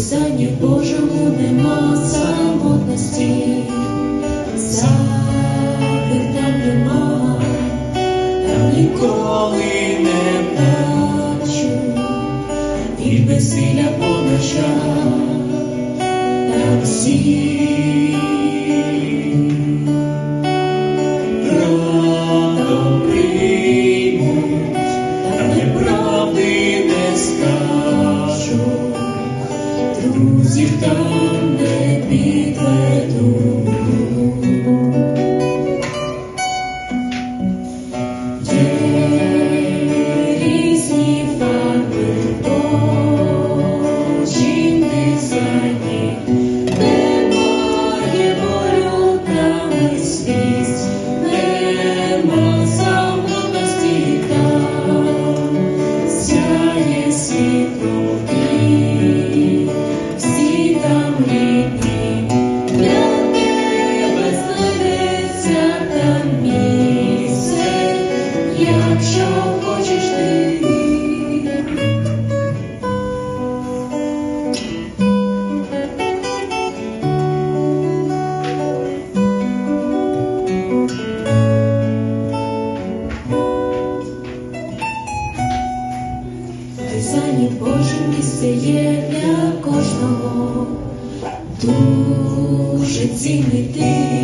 Писанні Божому нема самотності, самих там нема, там ніколи не плачу, від безсилля по ночам, там всі. Місце є для кожного, дуже цінний ти,